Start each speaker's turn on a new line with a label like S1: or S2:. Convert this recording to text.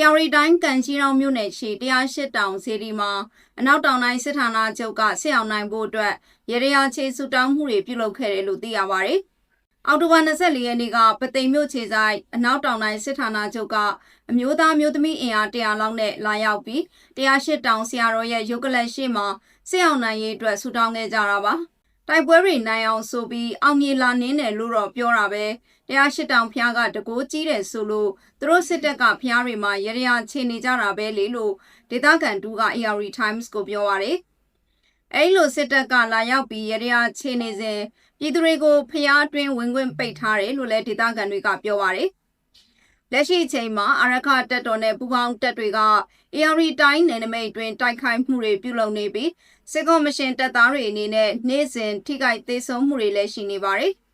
S1: ယာရီတိုင်းကန်ကြီးတော်မြို့နယ်ရှိ108တောင်စီဒီမှာအနောက်တောင်တိုင်းစစ်ဌာနချုပ်ကဆစ်အောင်နိုင်ဖို့အတွက်ရေရရာချေစုတောင်းမှုတွေပြုလုပ်ခဲ့တယ်လို့သိရပါဗျ။အောက်တိုဘာ24ရက်နေ့ကပသိမ်မြို့ခြေဆိုင်အနောက်တောင်တိုင်းစစ်ဌာနချုပ်ကအမျိုးသားမျိုးသမီးအင်အား100လောက်နဲ့လာရောက်ပြီး108တောင်ဆရာတော်ရဲ့ရုပ်ကလပ်ရှိမှာဆစ်အောင်နိုင်ရေးအတွက်ဆူတောင်းခဲ့ကြတာပါ။ တိုက်ပွဲတွေနိုင်အောင်ဆိုပြီးအောင်မြေလာနင်းတယ်လို့တော့ပြောတာပဲတရားရှိတောင်ဖျားကတကိုးကြီးတယ်ဆိုလို့သူတို့စစ်တပ်ကဖျားတွေမှာရရချေနေကြတာပဲလေလို့ဒေသခံတူက ARD Times ကိုပြောပါတယ်အဲလိုစစ်တပ်ကလာရောက်ပြီးရရချေနေစဉ်ပြည်သူတွေကိုဖျားအတွင်းဝင်ခွင့်ပိတ်ထားတယ်လို့လည်းဒေသခံတွေကပြောပါတယ် လက်ရှိအချိန်မှာအရခတပ်တော်နဲ့ပူးပေါင်းတပ်တွေက ARD တိုင်းနယ်နိမိတ်အတွင်းတိုက်ခိုက်မှုတွေပြုလုပ်နေပြီးစစ်ကောမရှင်တပ်သားတွေအနေနဲ့နေ့စဉ်ထိခိုက်သေးဆုံးမှုတွေလည်းရှိနေပါတယ်။